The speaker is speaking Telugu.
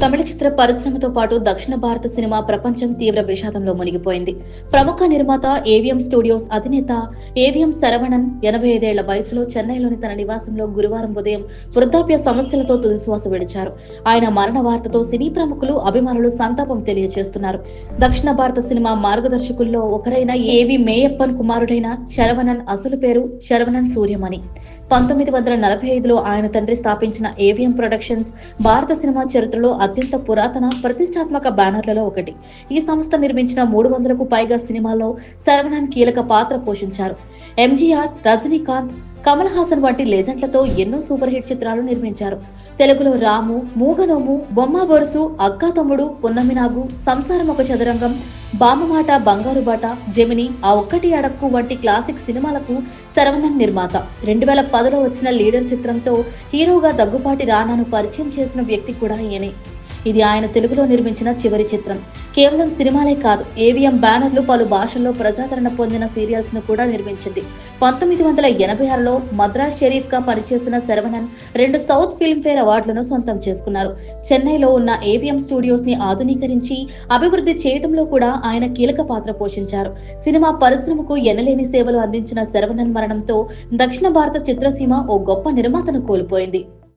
తమిళ చిత్ర పరిశ్రమతో పాటు దక్షిణ భారత సినిమా ప్రపంచం తీవ్ర విషాదంలో మునిగిపోయింది. ప్రముఖ నిర్మాత ఏవిఎం స్టూడియోస్ అధినేత ఏవిఎం శరవణన్ ఎనభై ఐదేళ్ళ వయసులో చెన్నైలోని తన నివాసంలో గురువారం ఉదయం వృద్ధాప్య సమస్యలతో తుదిశ్వాస విడిచారు. ఆయన మరణ వార్తతో సినీ ప్రముఖులు అభిమానులు సంతాపం తెలియజేస్తున్నారు. దక్షిణ భారత సినిమా మార్గదర్శకుల్లో ఒకరైన ఏవి మేయప్పన్ కుమారుడైన శరవణన్ అసలు పేరు శరవణన్ సూర్యమణి. పంతొమ్మిది వందల నలభై ఐదులో ఆయన తండ్రి స్థాపించిన ఏవిఎం ప్రొడక్షన్స్ భారత సినిమా చరిత్రలో అత్యంత పురాతన ప్రతిష్టాత్మక బ్యానర్లలో ఒకటి. ఈ సంస్థ నిర్మించిన మూడు వందలకు పైగా సినిమాల్లో శరవణన్ కీలక పాత్ర పోషించారు. ఎంజీఆర్ రజనీకాంత్ కమల్ హాసన్ వంటి లెజెండ్లతో ఎన్నో సూపర్ హిట్ చిత్రాలు నిర్మించారు. తెలుగులో రాము మూగనోము బొమ్మ బొరుసు అక్కా తమ్ముడు పున్నమినాగు సంసారం ఒక చదరంగం బామమాట బంగారు బాట జమిని ఆ ఒక్కటి అడక్కు వంటి క్లాసిక్ సినిమాలకు శరవణన్ నిర్మాత. రెండు వేల పదిలో వచ్చిన లీడర్ చిత్రంతో హీరోగా దగ్గుపాటి రానాను పరిచయం చేసిన వ్యక్తి కూడా ఈయనే. ఇది ఆయన తెలుగులో నిర్మించిన చివరి చిత్రం. కేవలం సినిమాలే కాదు ఏవిఎం బ్యానర్లు పలు భాషల్లో ప్రజాదరణ పొందిన సీరియల్స్ను కూడా నిర్మించింది. పంతొమ్మిది వందల ఎనభై ఆరులో మద్రాస్ షెరీఫ్గా పనిచేసిన శరవణన్ రెండు సౌత్ ఫిల్మ్ఫేర్ అవార్డులను సొంతం చేసుకున్నారు. చెన్నైలో ఉన్న ఏవిఎం స్టూడియోస్ని ఆధునీకరించి అభివృద్ధి చేయడంలో కూడా ఆయన కీలక పాత్ర పోషించారు. సినిమా పరిశ్రమకు ఎనలేని సేవలు అందించిన శరవణన్ మరణంతో దక్షిణ భారత చిత్రసీమ ఓ గొప్ప నిర్మాతను కోల్పోయింది.